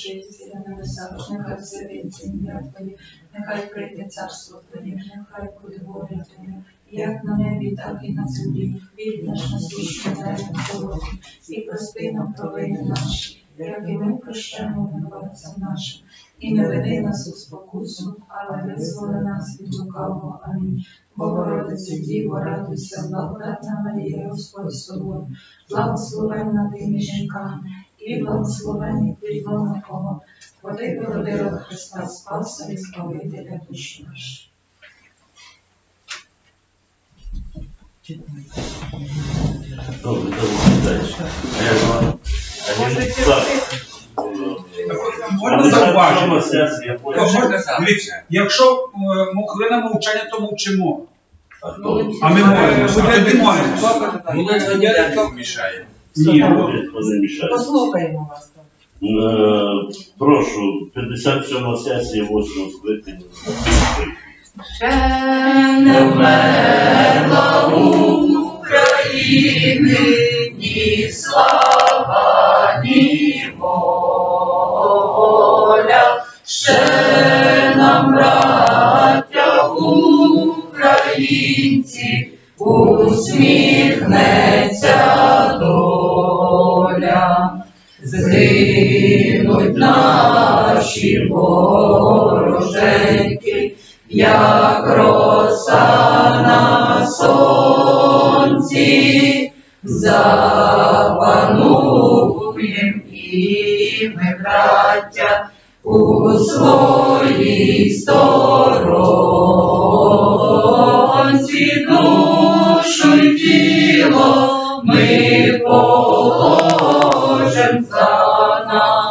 що на небесах, нехай з'явиться ім'я Твоє, нехай прийде царство Твоє, нехай буде воля Твоя, як на небі, так і на землі. Хліб наш насущний дай нам сьогодні, і прости нам провини наші, як і ми прощаємо винуватцям нашим. І не веди нас у спокусу, але визволи нас від лукавого. Амінь. Богородице Діво, радуйся, благодатна Марія, Господь з тобою, благословенна ти між жінками, і благословенний плід лона Бо ти Христа Спаса і Збавителя душ наш. Добре, добре, далі. А я. Можна. Дивіться, якщо е, хвилина мовчання, то мовчимо. А ми молимося, а тоді молимося. Молитва не мішає. Ні. Не мішає. Послухаємо вас. Е, Прошу, 57 сесія 8 скликання. Ще не вмерла України ні слава, ні воля, ще нам, браття українці, усміхнеться доля. Згинуть наші вороженьки, як роса на сонці, запануєм і ми, браття, у своїй сторонці. Душу й тіло ми положим за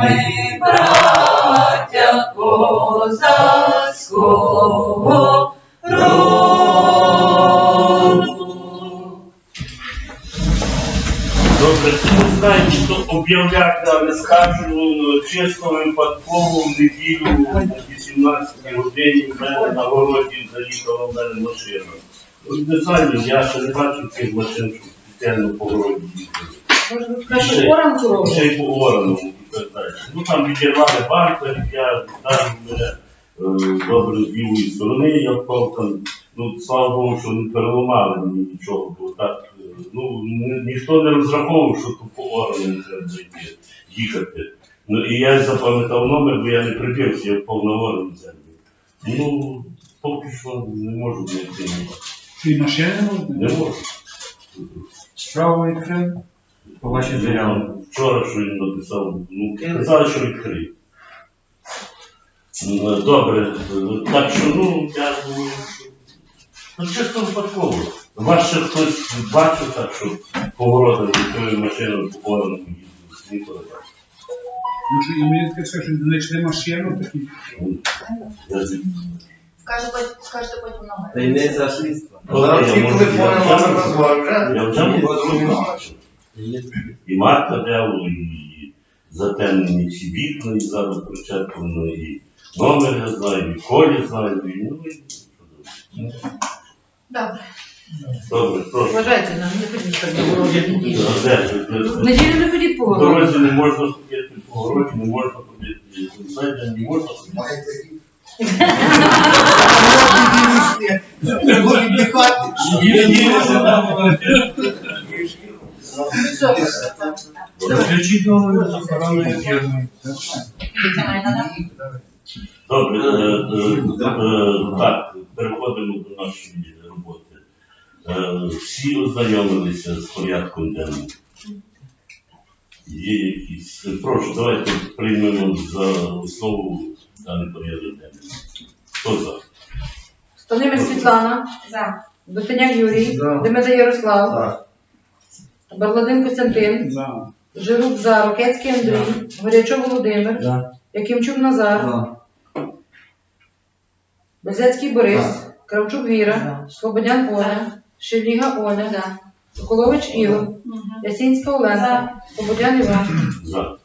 ми браття козацького роду. Добре, об'являти, але скажу ну, чесно випадково в неділю о 18 годині в мене на городі заїхала в мене машина. От Не знаю, я ще не бачив цих машин, що спеціально по городі їздили. Може, краще оранку робите? Ще й по ораному і далі. Ну там відірвали бампер, я там мене е, добре з лівої сторони, я впав там. Ну, слава Богу, що не переламали мені нічого, бо так, е, ну, ніхто не розраховував, що тут по ораному треба зайти, їхати. Ну і я запам'ятав номер, бо я не прибився, я впав на землю. Ну, поки що не можу знайти. І машини Не можна? можу. Справа відкрив. По вашій заяві. Вчора, що він написав, ну, казали, що відкрив. Ну, Добре, так що, ну, я думаю, що- ну, чисто випадково. Вас ще хтось бачив так, що поворотом відкрив машину по ораному їздив, ніколи так. Ну, що, і мені таке що знайшли машину, такі. Я Скажете потім, номер. Таємниця слідства. Зараз Всі я я вже- не бачив. І Марта Деву, і затемнені всі вікна, і ззаду причеплено, і номер я знаю, і колі знаю, і ну, і Добре. Добре, прошу. Вважайте, нам не ходіть так до городі в неділю. Не ходіть по В городі. дорозі не можна ходити, по городі не можна ходити, саді не можна ходити. Треба віддихати. Включіть з. Добре, е, е, е, так, переходимо до нашої роботи. Всі ознайомилися з порядком денним. Є якісь. Прошу, давайте приймемо за основу даний порядок денний. Хто за? Станимир Світлана. За. Дотиняк Юрій. За. Демеда Ярослав. Барладин Костянтин. За. Жирук за, Рокецький Андрій, Горячов Володимир, За. Якимчук Назар, Безецький Борис, Кравчук Віра, Слободян Оля, Шеліга Оля, Соколович Ігор, Ясінська Оленка, Слободян Іван. За.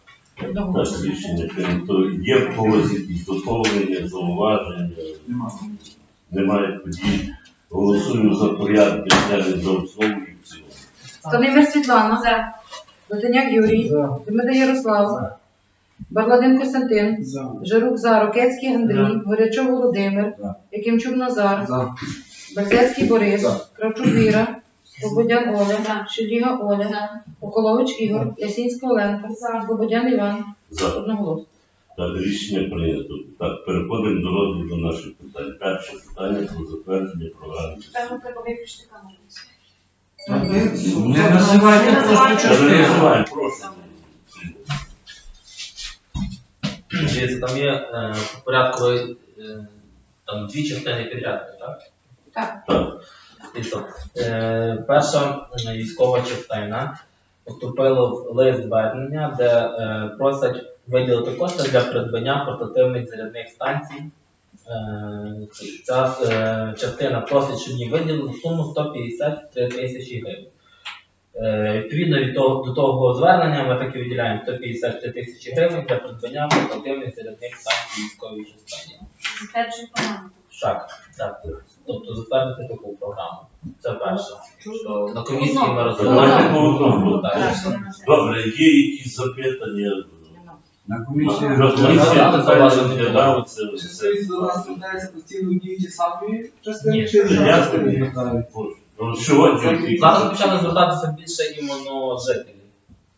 Одного Так, рішення прийнято. Є в когось якісь доповнення, зауваження? Немає тоді. Голосуємо за порядок денний за основу. Станимир Світлана, Летеняк Юрій, Демида Ярослав, Барладин Костянтин, Жирук за, Рокецький Андрій, Горячов Володимир, За. Якимчук Назар, За. Берзецький Борис, За. Кравчук Віра, Слободян Оля, Шеліга Оля, Околович Ігор, Ясінська Оленка, Слободян Іван. За. Одноголосно. Так, рішення прийнято. Так, переходимо до розгляду наших питань. Перше питання про затвердження програми. Там треба виключити камеру. Не називайте просто частину. прошу. Дивіться, там є е, в порядку е, там дві частини підряд, так? Так. Дивіться, е, перша е, військова частина поступило в лист звернення, де е, просять виділити кошти для придбання портативних зарядних станцій. Е, ця е, частина просить, щоб їй виділили суму 153 тисячі гривень. Е, Відповідно від того, до того звернення ми таки виділяємо 153 тисячі гривень для придбання портативних зарядних станцій військової частині. Перший команду. Так, так. Тобто затвердити таку програму. Це перше. Що на комісії ми розглядаємо. Так. Добре, є якісь запитання? На комісії розглядали, зауважень не розглядала це Чи все. стоїть до нас звертається постійно діючі самі Ні. частини, чи Я зараз тобі звертають? Боже, ну, Сьогодні Зараз почали звертатися більше іменно жителі.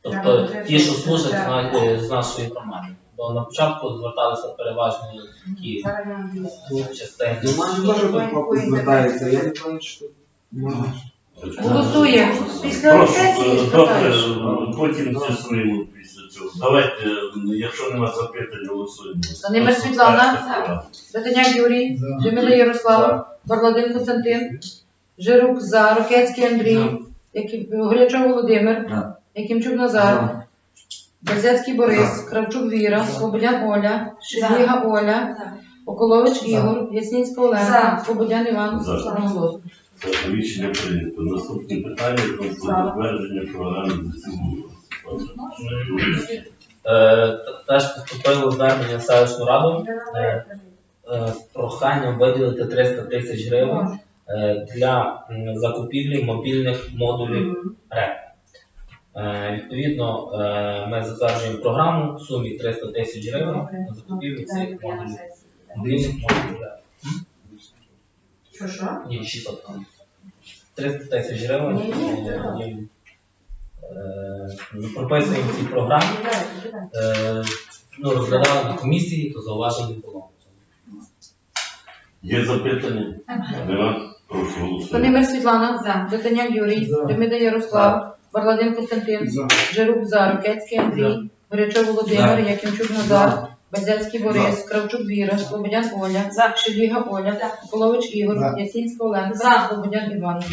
Тобто ті, що служать на- е, з нашої громади. Бо на початку зверталися переважно такі частини. До мене теж потроху звертається, я не знаю, що можна. Голосуємо. Після Прошу, сесії добре, спитаєш. потім з'ясуємо після цього. Давайте, якщо нема запитань, голосуємо. Станимир Світлана. Летеняк Юрій, Демида Ярослав, Барладин Костянтин, Жирук за, Рокецький Андрій, Яким- Горячов Володимир, Якимчук Назар, Берзецький Борис, Кравчук Віра, Слободян Оля, Шеліга Оля, Околович Ігор, Яснінська Олена, Слободян Іван. Так, Рішення прийнято. Наступне питання про затвердження програми ЗСУ. Е, Теж поступило звернення в селищну раду е, е, з проханням виділити 300 тисяч гривень е, для закупівлі мобільних модулів РЕП. Е, Відповідно, е, ми затверджуємо програму в сумі 300 тисяч гривень на закупівлю цих модулів. Мобільних модулів РЕП. Що що? Ні, 600 там. 300 тисяч гривень. Прописуємо ці програми. Е, Ну, розглядали на комісії, то зауважень не було. Є запитання? Нема? Прошу голосувати. Станимир Світлана, Летеняк Юрій, За. Демида Ярослав, Варладин Костянтин, За. Жирук за, Рокецький Андрій, Горячов Володимир, Якимчук Назар, Базяцький Борис, Кравчук Віра, Слободян Оля, Шеліга Оля, Колович Ігор. Ясінська Оленка, Слободян Іван.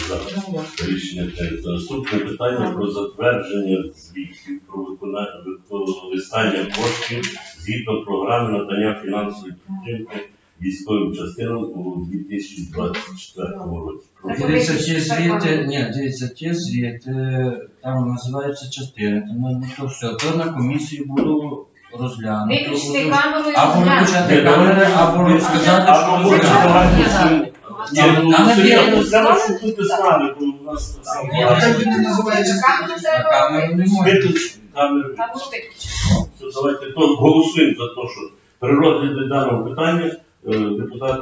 Рішення прийнято. Наступне питання про затвердження звітів про виконання використання коштів згідно програми надання фінансової підтримки військовим частинам у 2024 році. Дивіться, ті звіти, ні, дивіться, ті звіти, там називаються частини, там ну, то все, то на комісії буду розглянути. Виключити буду- камеру і Або розглянути. виключати камери, або розказати, Або що може буде. давайте Ні, всім- Ні, ну, нам серйозно, треба, щоб бути з нами, бо у нас називається. Камеру не можна. виключити камеру. Все, давайте то голосуємо за те, що при розгляді даного питання е, депутати